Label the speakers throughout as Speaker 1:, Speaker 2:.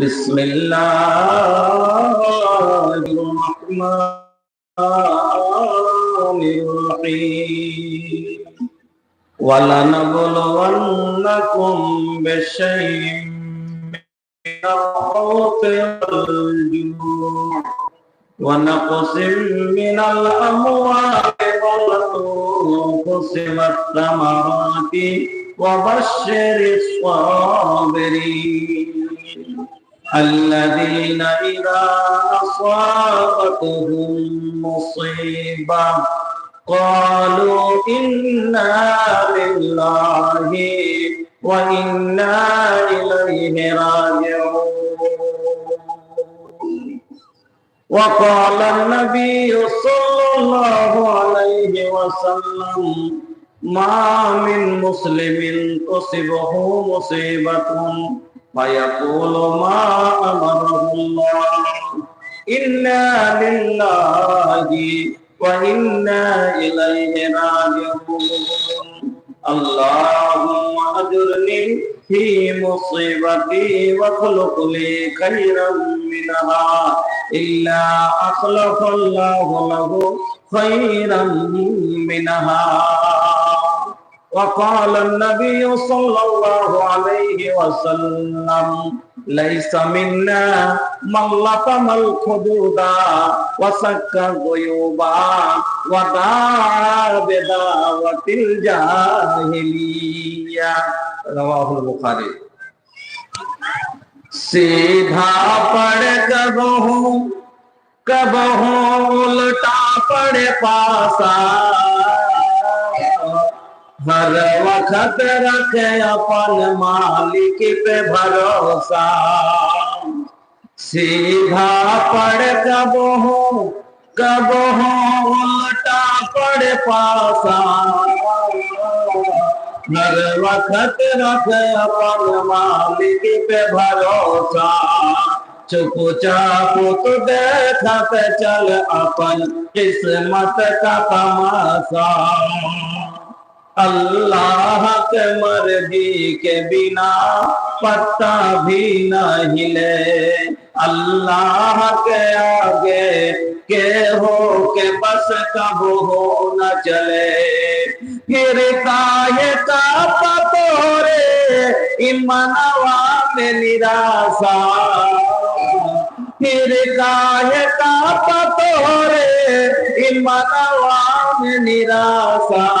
Speaker 1: بسم الله الرحمن الرحيم ولنبلونكم بشيء من الخوف والجوع ونقص من الأموال والأنفس والثمرات وبشر الصابرين الذين إذا أصابتهم مصيبة قالوا إنا لله وإنا إليه راجعون. وقال النبي صلى الله عليه وسلم ما من مسلم تصبه مصيبة فيقول ما أمره الله إنا لله وإنا إليه راجعون اللهم أجرني في مصيبتي واخلق لي خيرا منها إلا أخلف الله له خيرا منها وقال النبي صلى الله عليه وسلم ليس منا من لطم الخدود وسك الغيوبا ودعا بدعوة الجاهلية رواه البخاري सीधा पड़ कबहू कबहू उल्टा पड़ पासा हर वक्त रखे अपन मालिक पे भरोसा। सीधा पड़ कबहू कबहू उल्टा पड़ पासा। हर वक्त रखे अपन मालिक पे भरोसा। चुपचाप तो देखत चल अपन किस्मत का तमाशा। अल्लाह के मर्ज़ी के बिना पत्ता भी न हिले अल्लाह के आगे के हो के बस कब हो न चले। फिर काहे का पतोरे इमनवा में निराशा। फिर काहे का पतोरे इमनवा में निराशा।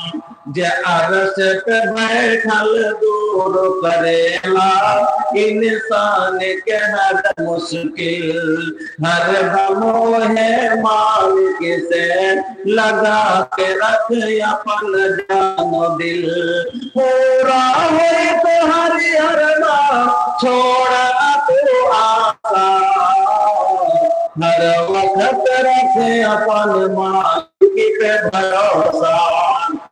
Speaker 1: जे अरस पे बैठल दूर करेला इंसान के हर मुश्किल हर दमो है मालिक से लगा के रख अपन जानो दिल पूरा है तो हरि हरना छोड़ तू आशा हर वक्त रखे अपन मालिक पे भरोसा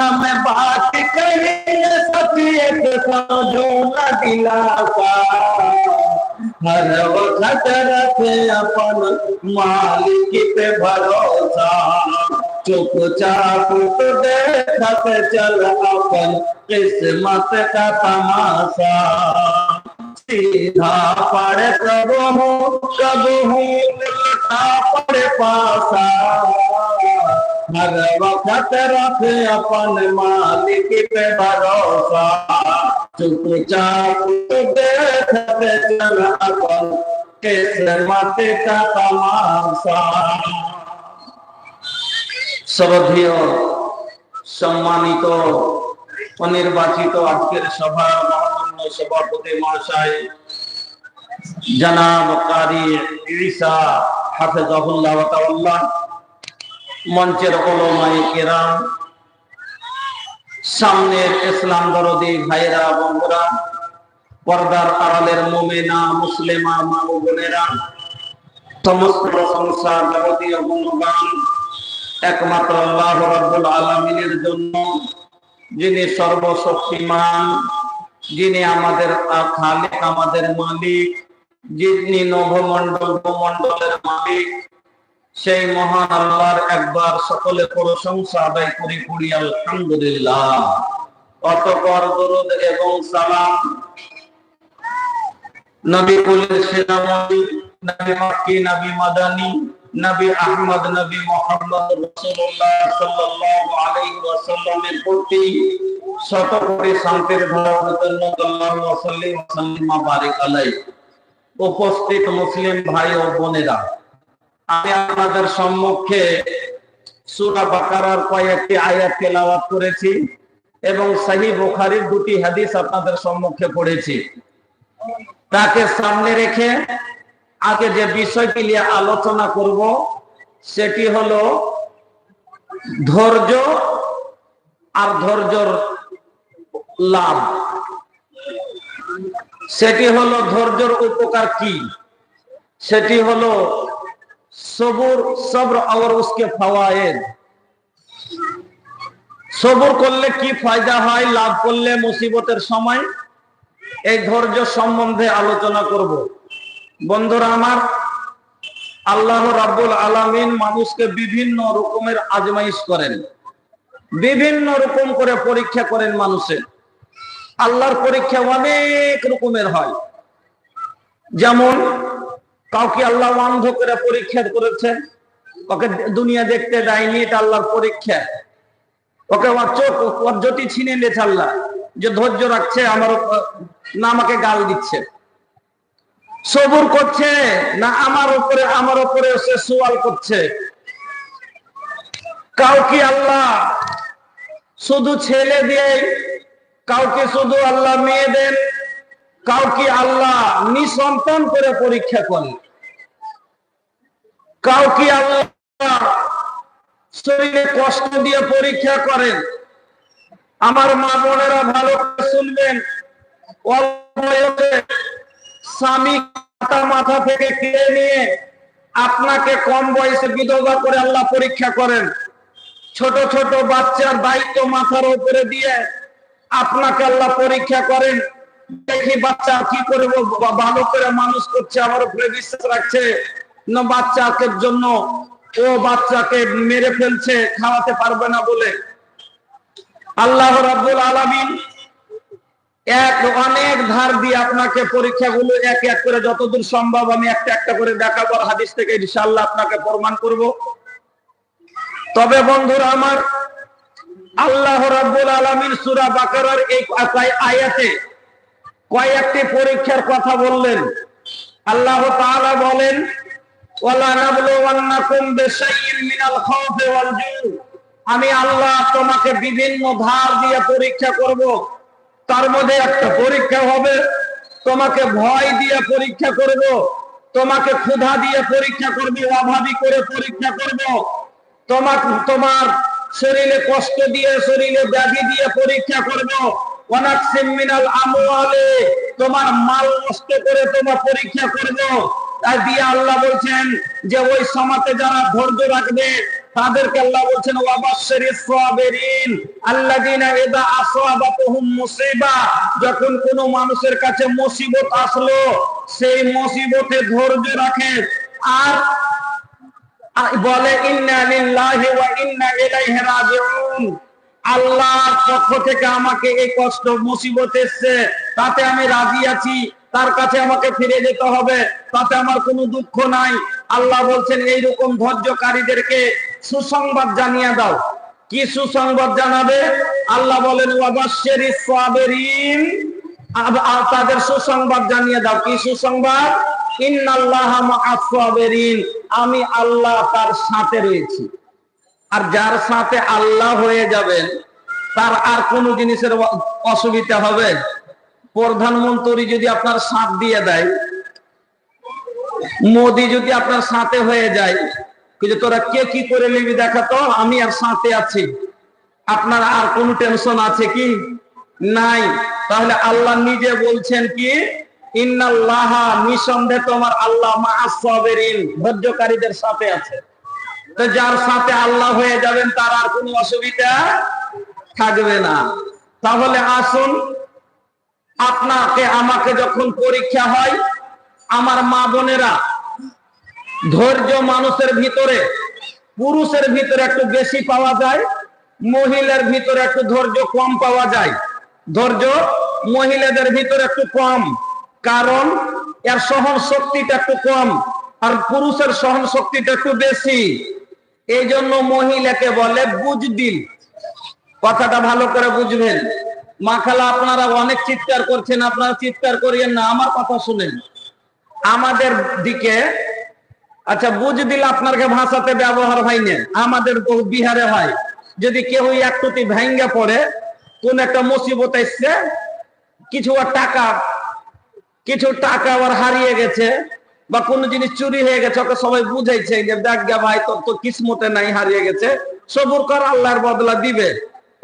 Speaker 1: हम बात कही सफ़ेद समझो न दिलासा। हर वक्त रखे अपन मालिक पे भरोसा। चुपचाप तो देखत चल अपन किस्मत का तमाशा। सीधा पड़े प्रभु उल्टा पड़े पासा। हर वक्त रखे अपन मालिक पे भरोसा चुपचाप तो देखत चल अपन किस्मत का तमाशा শ্রদ্ধেয় সম্মানিত অনির্বাচিত আজকের সভার মহামান্য সভাপতি মহাশয় জনাব কারি ঈসা হাফেজাহুল্লাহ ওয়া তাআলা মঞ্চের ওলমাই কেরাম, সামনের ইসলাম দরদি ভাইরা বন্ধুরা, পর্দার আড়ালের মোমেনা, মুসলিমা মা ও বোনেরা, সমস্ত প্রশংসা যাবতীয় গুণগান একমাত্র আল্লাহ রাব্বুল আলামিনের জন্য, যিনি সর্বশক্তিমান, যিনি আমাদের খালিক, আমাদের মালিক, যিনি নভমণ্ডল ভূমণ্ডলের মালিক সেই মহান আল্লাহর একবার সকলে প্রশংসা আদায় করি করি আলহামদুলিল্লাহ। অতপর দরুদ এবং সালাম। নবী কুলের সেনামণি নবী মাক্কি, নবী মাদানী, নবী আহমদ, নবী মোহাম্মদ সাল্লাল্লাহু আলাইহি ওয়াসাল্লামের প্রতি শত কোটি শান্তির সাল্লিম বারিক আলাইহি। উপস্থিত মুসলিম ভাই ও বোনেরা আমি আপনাদের সম্মুখে সুরা বাকারার কয়েকটি আয়াত তেলাওয়াত করেছি এবং সহিহ বুখারীর দুটি হাদিস আপনাদের সম্মুখে পড়েছি। তাকে সামনে রেখে আগে যে বিষয়টি নিয়ে আলোচনা করব, সেটি হলো ধৈর্য আর ধৈর্যর লাভ। সেটি হলো ধৈর্যর উপকার কি? সেটি হলো সবুর সবর আর উসকে ফওয়ায়েদ। সবুর করলে কি ফায়দা হয়, লাভ করলে মুসিবতের সময়? এই ধৈর্য সম্বন্ধে আলোচনা করব। বন্ধুরা আমার, আল্লাহ রাব্বুল আলামিন মানুষকে বিভিন্ন রকমের আজমাইশ করেন। বিভিন্ন রকম করে পরীক্ষা করেন মানুষের। আল্লাহর পরীক্ষা অনেক রকমের হয়। যেমন কাউকে আল্লাহ অন্ধ করে পরীক্ষা করেছেন? ওকে দুনিয়া দেখতে দেয়নি, এটা আল্লাহর পরীক্ষা। ওকে ওর চোখ জ্যোতি ছিনে নিয়েছে আল্লাহ, যে ধৈর্য রাখছে, আমার না আমাকে গাল দিচ্ছে। সবুর করছে, না আমার উপরে আমার উপরে সে সোয়াল করছে। কাউকে আল্লাহ শুধু ছেলে দিয়ে, কাউকে শুধু আল্লাহ মেয়ে দেন কাউকে আল্লাহ নিঃসন্তান করে পরীক্ষা করেন। কাউকে আল্লাহ শরীরে কষ্ট দিয়ে পরীক্ষা করেন। আমার মা বোনেরা ভালো করে শুনবেন। স্বামী মাথা থেকে কেড়ে নিয়ে আপনাকে কম বয়সে বিধবা করে আল্লাহ পরীক্ষা করেন। ছোট ছোট বাচ্চার দায়িত্ব মাথার উপরে দিয়ে আপনাকে আল্লাহ পরীক্ষা করেন। দেখি বাচ্চা কি করে ভালো করে মানুষ করছে, আমার উপরে বিশ্বাস রাখছে। না, বাচ্চাকে জন্য ও বাচ্চাকে মেরে ফেলছে, খাওয়াতে পারবে না বলে। আল্লাহ রাব্বুল আলামিন এক, অনেক ধার দিয়ে আপনাকে পরীক্ষাগুলো এক এক করে, যতদূর সম্ভব আমি একটা একটা করে দেখাবো হাদিস থেকে ইনশাআল্লাহ আপনাকে প্রমাণ করব। তবে বন্ধুরা আমার আল্লাহ রাব্বুল আলামিন সূরা বাকারার এই আয়াতে কয়েকটি পরীক্ষার কথা বললেন। আল্লাহ তাআলা বলেন মিনাল আমি আল্লাহ তোমাকে বিভিন্ন ধার দিয়ে পরীক্ষা করব। তার মধ্যে একটা পরীক্ষা হবে। তোমাকে ভয় দিয়ে পরীক্ষা করব। তোমাকে ক্ষুধা দিয়ে পরীক্ষা করব, অভাবী করে পরীক্ষা করব। তোমাকে তোমার শরীরে কষ্ট দিয়ে, শরীরে ব্যাধি দিয়ে পরীক্ষা করব। তোমার মাল নষ্ট করে তোমার পরীক্ষা করব। দিয়ে আল্লাহ বলছেন যে ওই সমাজে যারা ধৈর্য রাখবে, তাদেরকে আল্লাহ বলছেন যখন কোন মানুষের কাছে মুসিবত আসলো, সেই মুসিবতে ধৈর্য রাখে। আর বলে, ইন্না ইন্না আল্লাহর পক্ষ থেকে আমাকে এই কষ্ট, মুসিবত এসছে, তাতে আমি রাজি আছি, তার কাছে আমাকে ফিরে যেতে হবে, তাতে আমার কোনো দুঃখ নাই। আল্লাহ বলছেন, এইরকম ধৈর্যকারীদেরকে সুসংবাদ জানিয়ে দাও। কি সুসংবাদ জানাবে? আল্লাহ বলেন তাদের সুসংবাদ জানিয়ে দাও। কি সুসংবাদ? আমি আল্লাহ তার সাথে রয়েছি। আর যার সাথে আল্লাহ হয়ে যাবেন, তার আর কোন জিনিসের অসুবিধা হবে? প্রধানমন্ত্রী যদি আপনার সাথ দিয়ে দেয়, মোদি যদি আপনার সাথে হয়ে যায়, কিন্তু তোরা কে কি করে নিবি দেখা তো, আমি আর সাথে আছি। আপনার আর কোন টেনশন আছে কি? নাই। তাহলে আল্লাহ নিজে বলছেন কি, ইন্নাল্লাহ নিঃসন্দেহে তোমার আল্লাহ মা ধৈর্যকারীদের সাথে আছে। যার সাথে আল্লাহ হয়ে যাবেন, তার আর কোনো অসুবিধা থাকবে না। তাহলে আসুন, আপনাকে, আমাকে যখন পরীক্ষা হয়, আমার মা বোনেরা, ধৈর্য মানুষের ভিতরে, পুরুষের ভিতরে একটু বেশি পাওয়া যায়, মহিলার ভিতরে একটু ধৈর্য কম পাওয়া যায়। ধৈর্য মহিলাদের ভিতরে একটু কম, কারণ এর সহন শক্তিটা একটু কম, আর পুরুষের সহন শক্তিটা একটু বেশি। এই জন্য মহিলাকে বলে বুঝদিল কথাটা ভালো করে বুঝবেন। মাখালা, আপনারা অনেক চিৎকার করছেন, আপনারা চিৎকার করিয়েন না, আমার কথা শুনেন। আমাদের দিকে আচ্ছা বুঝ দিল আপনাকে ভাষাতে ব্যবহার হয় না। আমাদের বহু বিহারে হয়। যদি কেউ একটুতি ভেঙ্গে পড়ে, কোন একটা মুসিবত এসছে, কিছু টাকা কিছু টাকা আবার হারিয়ে গেছে বা কোনো জিনিস চুরি হয়ে গেছে, ওকে সবাই বুঝাইছে যে দেখ গা ভাই, তোর তো কিসমতে নাই, হারিয়ে গেছে। সবুর কর, আল্লাহর বদলা দিবে।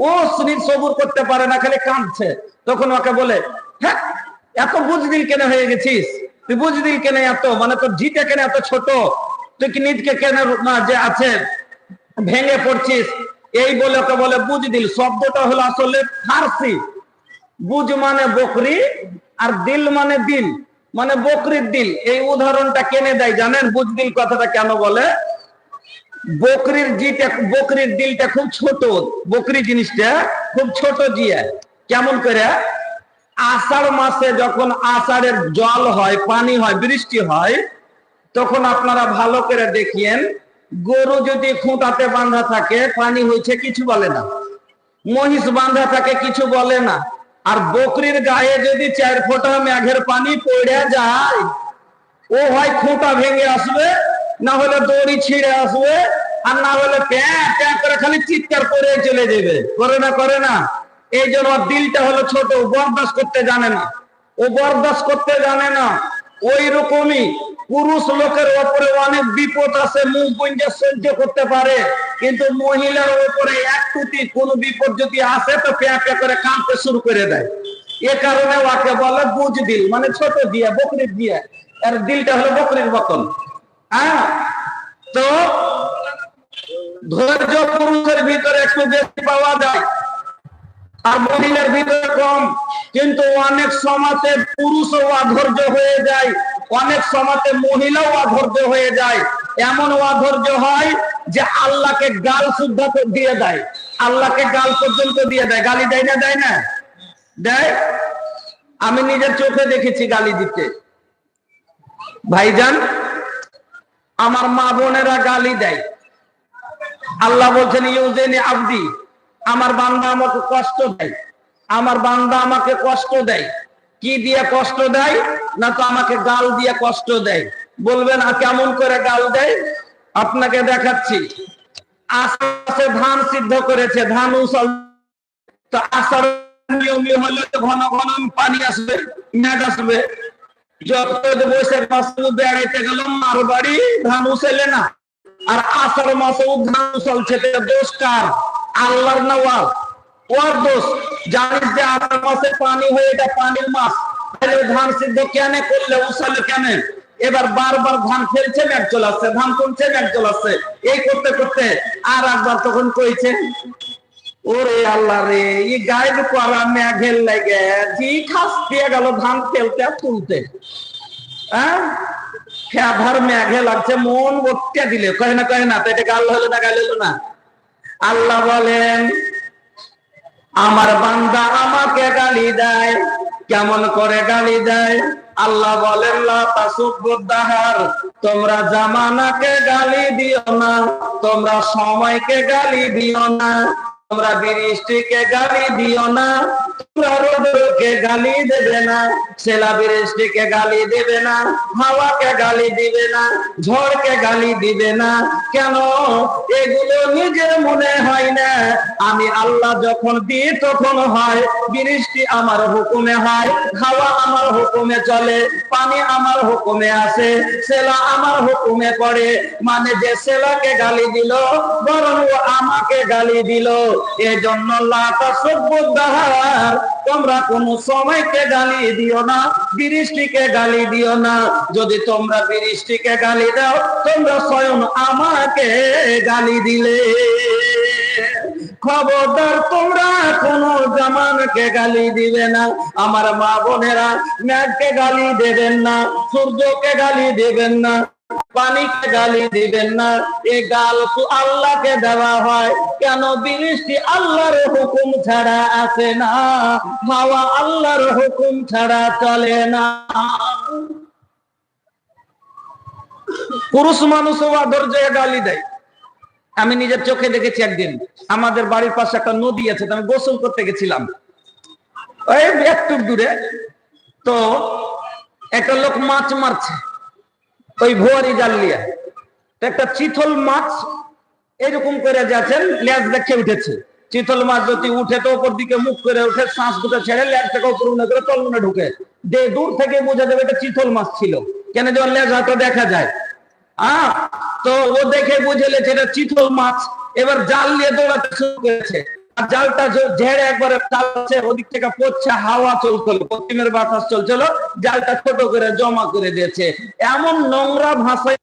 Speaker 1: ও সুনীল সবুর করতে পারে না, খালি কাঁদছে। তখন ওকে বলে হ্যাঁ এত বুঝদিল কেন হয়ে গেছিস? তুই বুঝদিল কেন এত? মানে তোর জিটা কেন এত ছোট? তুই কি নিজকে কেন যে আছে, ভেঙে পড়ছিস? এই বলে ওকে বলে, বুঝদিল, শব্দটা হলো আসলে ফার্সি। বুঝ মানে বকরি, আর দিল মানে দিল মানে বকরির দিল। এই উদাহরণটা কেনে দেয় জানেন? বুঝদিল কথাটা কেন বলে? বকরির জিটা, বকরির দিলটা খুব ছোট। বকরি জিনিসটা খুব ছোট জিয়া। কেমন করে? আষাঢ় মাসে যখন আষাঢ়ের জল হয়, পানি হয়, বৃষ্টি হয়, তখন আপনারা ভালো করে দেখিয়েন গরু যদি খুঁটাতে বাঁধা থাকে, পানি হয়েছে কিছু বলে না। মহিষ বাঁধা থাকে কিছু বলে না। আর বকরির গায়ে যদি চার ফোঁটা মেঘের পানি পড়ে যায়, ও হয় খুঁটা ভেঙে আসবে, না হলে দড়ি ছিঁড়ে আসবে, আর না হলে করে খালি চিৎকার করে চলে যাবে। করে না করে না। এই জন্য দিলটা হলো ছোট, ও বরদাস্ত করতে জানে না। ও বরদাস্ত করতে জানে না। ওই রকমই পুরুষ লোকের ওপরে অনেক বিপদ আছে, মুখ গুঞ্জে সহ্য করতে পারে। কিন্তু মহিলার ওপরে এক টুটি কোন বিপদ যদি আসে, তো প্যাঁ প্যাঁ করে কাঁদতে শুরু করে দেয়। এ কারণে ওকে বলে, বুঝ দিল। মানে ছোট দিয়ে, বকরির দিয়ে। এর দিলটা হলো বকরির মতন। হ্যাঁ? তো ধৈর্য পুরুষের ভিতরে একটু বেশি পাওয়া যায়, আর মহিলার ভিতরে কম। কিন্তু অনেক সমাজে পুরুষও অধৈর্য হয়ে যায়। অনেক সমাজে মহিলাও অধৈর্য হয়ে যায়। এমন অধৈর্য হয় যে আল্লাহকে গাল শুদ্ধা দিয়ে দেয়। আল্লাহকে গাল পর্যন্ত দিয়ে দেয়। গালি দেয় না দেয় না? দেয়? আমি নিজের চোখে দেখেছি গালি দিতে। ভাইজান, আমার মা বোনেরা গালি দেয়। আল্লাহ বলছেন, ইউজেনি আবদি, আমার বান্দা আমাকে কষ্ট দেয়। আমার বান্দা আমাকে কষ্ট দেয়। কি দিয়ে কষ্ট দেয়? না তো আমাকে গাল দিয়ে কষ্ট দেয়। বলবেন, আর কেমন করে গাল দেয়? আপনাকে দেখাচ্ছি। আশে ধান সিদ্ধ করেছে, ধান উসল তো আসার নিয়মই হলে ঘন ঘন পানি আসবে, মেঘ আসবে। যত বৈশাখ মাস বেড়াইতে গেলাম মার বাড়ি ধান উসেলে না। আর আষাঢ় মাসে ধান চলছে দোষ কার? আল্লাহর নওয়াজ ওর দোষ। জানিস যে আষাঢ় মাসে পানি হয়ে এটা পানির মাস। তাহলে ধান সিদ্ধ কেন করলে উসালে কেন? এবার বারবার ধান ফেলছে, ম্যাগ চলে আসছে ধান তুলছে ম্যাগ চলে আসছে এই করতে করতে আর একবার তখন কইছে, ওরে আল্লাহ রে, এই গাইড করা ম্যাঘের লাগে জি খাস দিয়ে গেল ধান ফেলতে আর তুলতে। হ্যাঁ? খেয়াধার মেঘে লাগছে, মন বটতে দিলে। কয় না কয় না, তো এটা গাল হলো না, গাল হলো না। আল্লাহ বলেন আমার বান্দা আমাকে গালি দেয়। কেমন করে গালি দেয়? আল্লাহ বলেন তাসুবুদ্দাহার তোমরা জামানাকে গালি দিও না, তোমরা সময়কে গালি দিও না। তোমরা বৃষ্টিকে গালি দিও না, তোমরা রোদকে গালি দেবে না সেলা বৃষ্টিকে গালি দেবে না, হাওয়াকে গালি দিবে না, ঝড়কে গালি দিবে না। কেন? এগুলো নিজের মনে হয় না। আমি আল্লাহ যখন দিই, তখন হয়, বৃষ্টি আমার হুকুমে হয়, হাওয়া আমার হুকুমে চলে, পানি আমার হুকুমে আসে সেলা আমার হুকুমে পড়ে। মানে যে সেলাকে গালি দিল, বরং আমাকে গালি দিল। লাতা তোমরা কোন সময়কে গালি দিও না, বৃষ্টিকে গালি দিও না। যদি তোমরা বৃষ্টিকে গালি দাও, তোমরা স্বয়ং আমাকে গালি দিলে। খবরদার তোমরা কোন জামানকে গালি দিবে না। আমার মা বোনেরা ম্যাগকে গালি দেবেন না, সূর্যকে গালি দেবেন না। পানিকে গালি দিবেন না। এ গাল আল্লাহকে দেওয়া হয়। কেন বৃষ্টি আল্লাহর হুকুম ছাড়া না? হাওয়া আল্লাহর হুকুম ছাড়া চলে না। পুরুষ মানুষও ধৈর্য গালি দেয়। আমি নিজের চোখে দেখেছি একদিন। আমাদের বাড়ির পাশে একটা নদী আছে আমি গোসল করতে গেছিলাম। একটু দূরে। তো একটা লোক মাছ মারছে। ওই ভুয়ারি জাল তো একটা চিথল মাছ এরকম করে যাচ্ছেন লেজ দেখে উঠেছে। চিতল মাছ যদি উঠে তো ওপর দিকে মুখ করে উঠে, শ্বাস দুটো ছেড়ে লেজ থেকে উপর মনে করে তলমনে ঢুকে। দে, দূর থেকে বোঝা যাবে এটা চিতল মাছ ছিল। কেন যে ওর লেজ হয়তো দেখা যায়। আহ তো ও দেখে বুঝেলে এটা চিতল মাছ। এবার জাল নিয়ে দৌড়াতে শুরু করেছে। জালটা ঝেড়ে একবারে চালছে, ওদিক থেকে পড়ছে, হাওয়া চলছিল, পশ্চিমের বাতাস চলছিল, জালটা ছোট করে জমা করে দিয়েছে। এমন নোংরা ভাষায়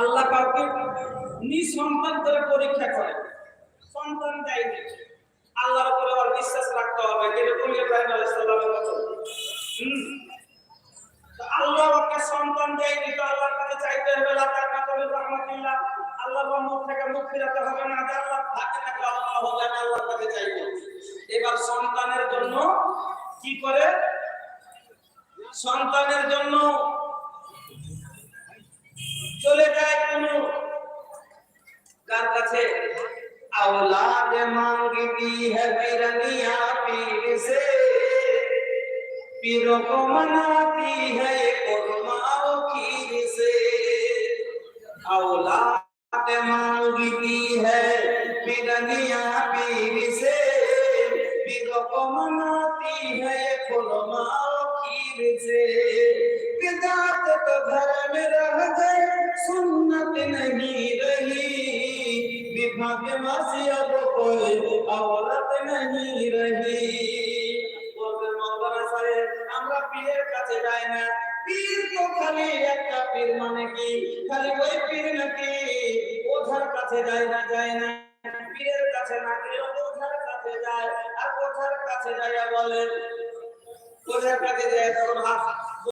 Speaker 2: আল্লাহ কাউকে নিঃসন্তান করে পরীক্ষা করে। সন্তান দেয়নি আল্লাহর উপরে আবার বিশ্বাস রাখতে হবে যেরকম ইব্রাহিম আলাইহিস সালামের মতো আল্লাহ ওকে সন্তান দেয়নি, তো আল্লাহর কাছে চাইতে হবে, লা তাকাতুল রহমাতিল্লাহ। আল্লাহর রহমত থেকে মুখ ফিরাতে হবে না, যে আল্লাহ থাকে নাকি আল্লাহ হবে না আল্লাহর কাছে চাইতে এবার সন্তানের জন্য কি করে? সন্তানের জন্য চলে যায় কোন কার কাছে
Speaker 1: औलाद मांगती है बिरनिया पीर से पीरों को मनाती है ये कुरमाओ खीर से औलाद मांगती है बिरनिया पीर से पीरों को मनाती है ये कुरमाओ खीर से যায় না যায় না। পীরের কাছে না গেলেও ওঝার কাছে যায়? আর ওঝার কাছে যায় বলে ওঝার